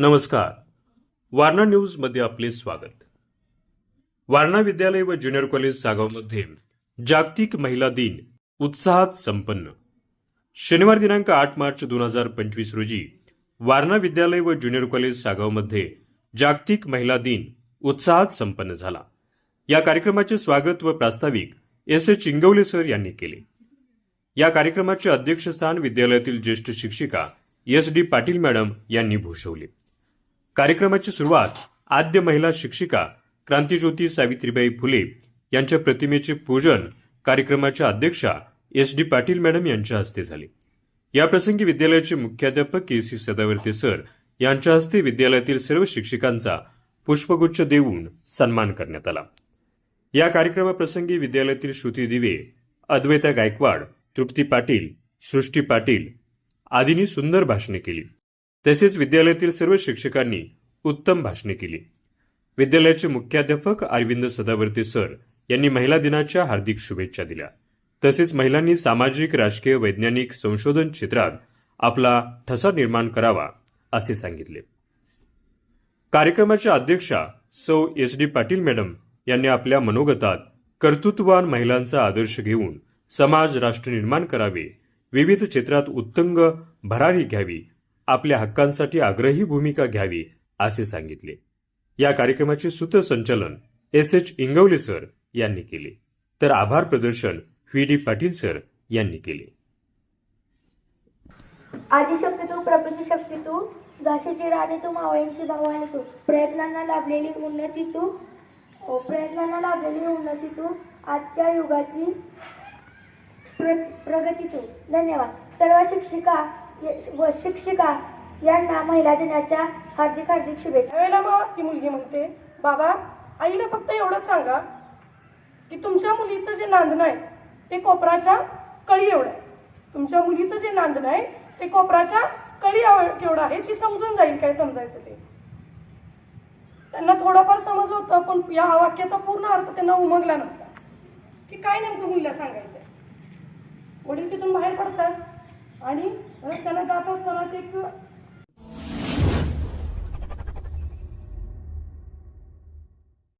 नमस्कार. वारणा न्यूजमध्ये आपले स्वागत. वारणा विद्यालय व ज्युनियर कॉलेज सागावमध्ये जागतिक महिला दिन उत्साहात संपन्न. शनिवार दिनांक आठ मार्च दोन हजार पंचवीस रोजी वारणा विद्यालय व ज्युनियर कॉलेज सागावमध्ये जागतिक महिला दिन उत्साहात संपन्न झाला. या कार्यक्रमाचे स्वागत व प्रास्ताविक एस ए चिंगवले सर यांनी केले. या कार्यक्रमाचे अध्यक्षस्थान विद्यालयातील ज्येष्ठ शिक्षिका एस डी पाटील मॅडम यांनी भूषवले. कार्यक्रमाची सुरुवात आद्य महिला शिक्षिका क्रांतीज्योती सावित्रीबाई फुले यांच्या प्रतिमेचे पूजन कार्यक्रमाच्या अध्यक्षा एस डी पाटील मॅडम यांच्या हस्ते झाले. याप्रसंगी विद्यालयाचे मुख्याध्यापक के सी सदावर्ते सर यांच्या हस्ते विद्यालयातील सर्व शिक्षिकांचा पुष्पगुच्छ देऊन सन्मान करण्यात आला. या कार्यक्रमाप्रसंगी विद्यालयातील श्रुती दिवे अद्वैता गायकवाड तृप्ती पाटील सृष्टी पाटील आदींनी सुंदर भाषणे केली. तसेच विद्यालयातील सर्व शिक्षकांनी उत्तम भाषणे केली. विद्यालयाचे मुख्याध्यापक अरविंद सदावर्ते सर यांनी महिला दिनाच्या हार्दिक शुभेच्छा दिल्या. तसेच महिलांनी सामाजिक राजकीय वैज्ञानिक संशोधन क्षेत्रात आपला ठसा निर्माण करावा असे सांगितले. कार्यक्रमाच्या अध्यक्षा सौ एस डी पाटील मॅडम यांनी आपल्या मनोगतात कर्तृत्ववान महिलांचा आदर्श घेऊन समाज राष्ट्र निर्माण करावे विविध क्षेत्रात उत्तंग भरारी घ्यावी आपल्या हक्कांसाठी आग्रही भूमिका घ्यावी असे सांगितले. या कार्यक्रमाचे सूत्रसंचालन एस एच इंगवले सर यांनी केले. तर आभार प्रदर्शन व्ही डी पाटील सर यांनी केले. आदिशक्ती तू प्रपंच शक्ती तू झाशीची राणी तू मावळ्यांची भावानी तू प्रयत्नांना लाभलेली उन्नती तू प्रयत्नांना लाभलेली उन्नती तू आजच्या युगाची प्र- प्रगती तू. धन्यवाद. सर्व शिक्षिका व शिक्षिका यांना महिला दिनाच्या हार्दिक हार्दिक शुभेच्छा. त्यावेळेला मग ती मुलगी म्हणते बाबा आईला फक्त एवढंच सांगा की तुमच्या मुलीचं जे नांदणं आहे ते कोपराच्या कळी एवढं आहे. तुमच्या मुलीचं जे नांदणं आहे ते कोपराच्या कळी एवढं आहे ती समजून जाईल काय समजायचं ते. त्यांना थोडंफार समजलं होतं पण या वाक्याचा पूर्ण अर्थ त्यांना उमगला नव्हता की काय नेमकं मुलीला सांगायचं वडील तिथून बाहेर पडतात. आणि त्याला जात असताना एक